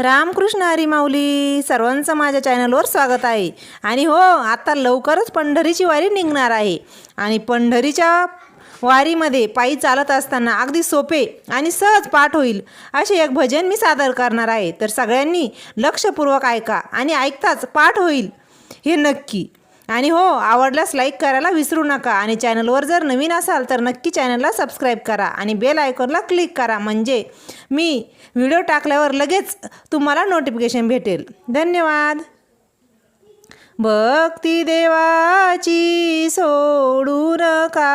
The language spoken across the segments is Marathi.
रामकृष्ण हरी माऊली सर्वांचं माझ्या चॅनलवर स्वागत आहे. आणि हो आता लवकरच पंढरीची वारी निघणार आहे. आणि पंढरीच्या वारीमध्ये पायी चालत असताना अगदी सोपे आणि सहज पाठ होईल असे एक भजन मी सादर करणार आहे. तर सगळ्यांनी लक्षपूर्वक ऐका आणि ऐकताच पाठ होईल. हे नक्की. आणि हो आवडल्यास लाईक करायला विसरू नका. आणि चॅनलवर जर नवीन असाल तर नक्की चॅनलला सबस्क्राईब करा आणि बेल आयकॉनला क्लिक करा. म्हणजे मी व्हिडिओ टाकल्यावर लगेच तुम्हाला नोटिफिकेशन भेटेल. धन्यवाद. भक्ती देवाची सोडू नका.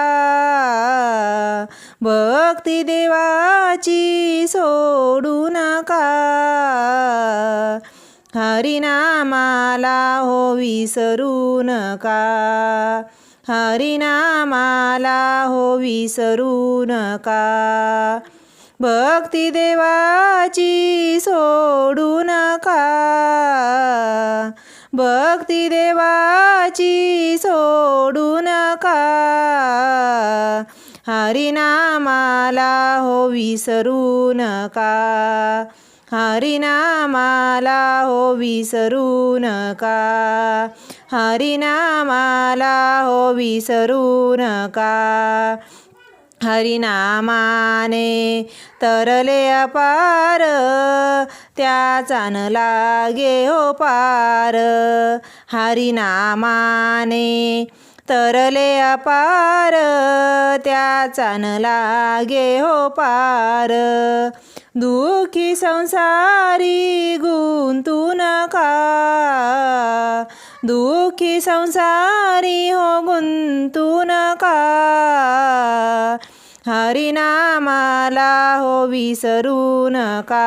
भक्ती देवाची सोडू नका. हरिनामाला हो विसरू नका. हरिनामाला हो विसरू नका. भक्ती देवाची सोडू नका. भक्ती देवाची सोडू नका. हरिनामाला हो विसरू नका. हरिनामाला हो विसरू नका. हरिनामाला हो विसरू नका. हरिनामाने तरले अपार त्याचा न लागे हो पार. हरिनामाने तरले अपार त्याचा न लागे हो पार. दुःखी संसारी गुंतू नका दुःखी संसारी हो गुंतू नका हरिनामाला हो विसरू नका.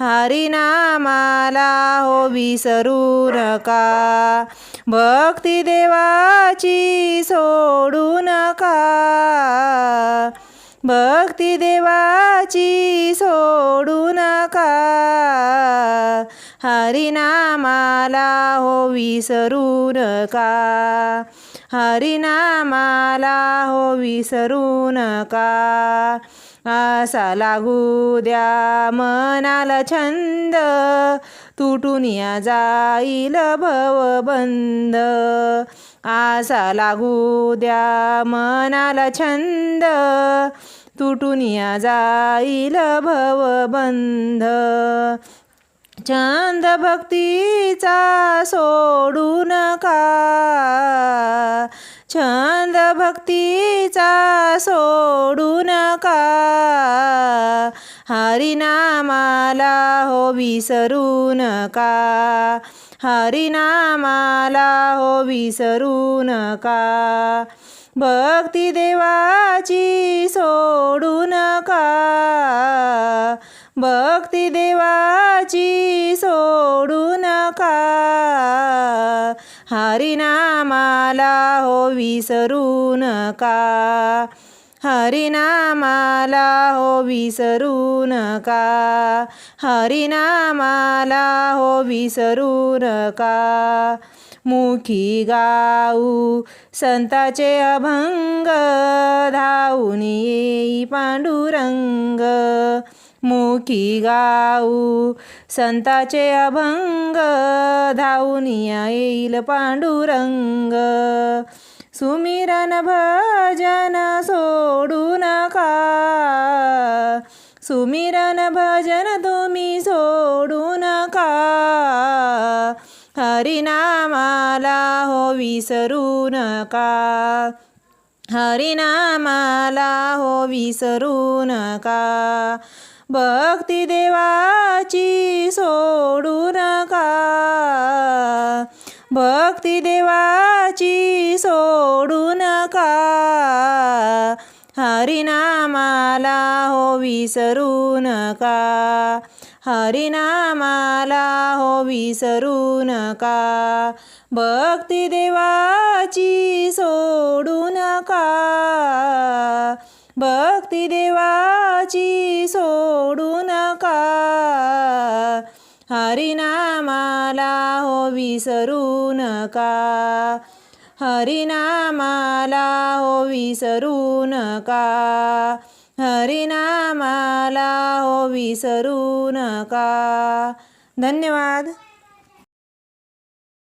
हरिनामाला हो विसरू नका. भक्ती देवाची सोडू नका. भक्ती देवाची सोडू नका. हरिनामाला हो विसरू नका. हरिनामाला हो विसरू नका. असा लागू द्या मनाला छंद. तुटून या जाईल भवबंद आसा लागू द्या मनाला छंद. तुटून या जाईल भवबंध छंद भक्तीचा सोडू नका. छंद भक्तीचा सोडू नका. हरिनामाला हो विसरू नका. हरिनामाला हो विसरू नका. भक्ती देवाची सोडू नका. भक्ती देवाची सोडू हरिनामाला हो विसरू नका. हरिनामाला हो विसरू नका. हरिनामाला हो विसरू नका. मुखी गाऊ संताचे अभंग धावून येई पांडुरंग. मुखी गाऊ संताचे अभंग धावून येईल पांडुरंग. सुमिरन भजन सोडू नका. सुमिरन भजन तुम्ही सोडू नका. हरिनामाला हो विसरू नका. हरिनामाला हो विसरू नका. भक्ती देवाची सोडू नका. भक्ती देवाची सोडू नका. हरिनामाला हो विसरू नका. हरिनामाला हो विसरू नका. भक्ती देवाची देवाची सोडू नका. हरिनामाला हो विसरू नका. हरिनामाला हो विसरू नका. हरिनामाला हो विसरू नका. धन्यवाद.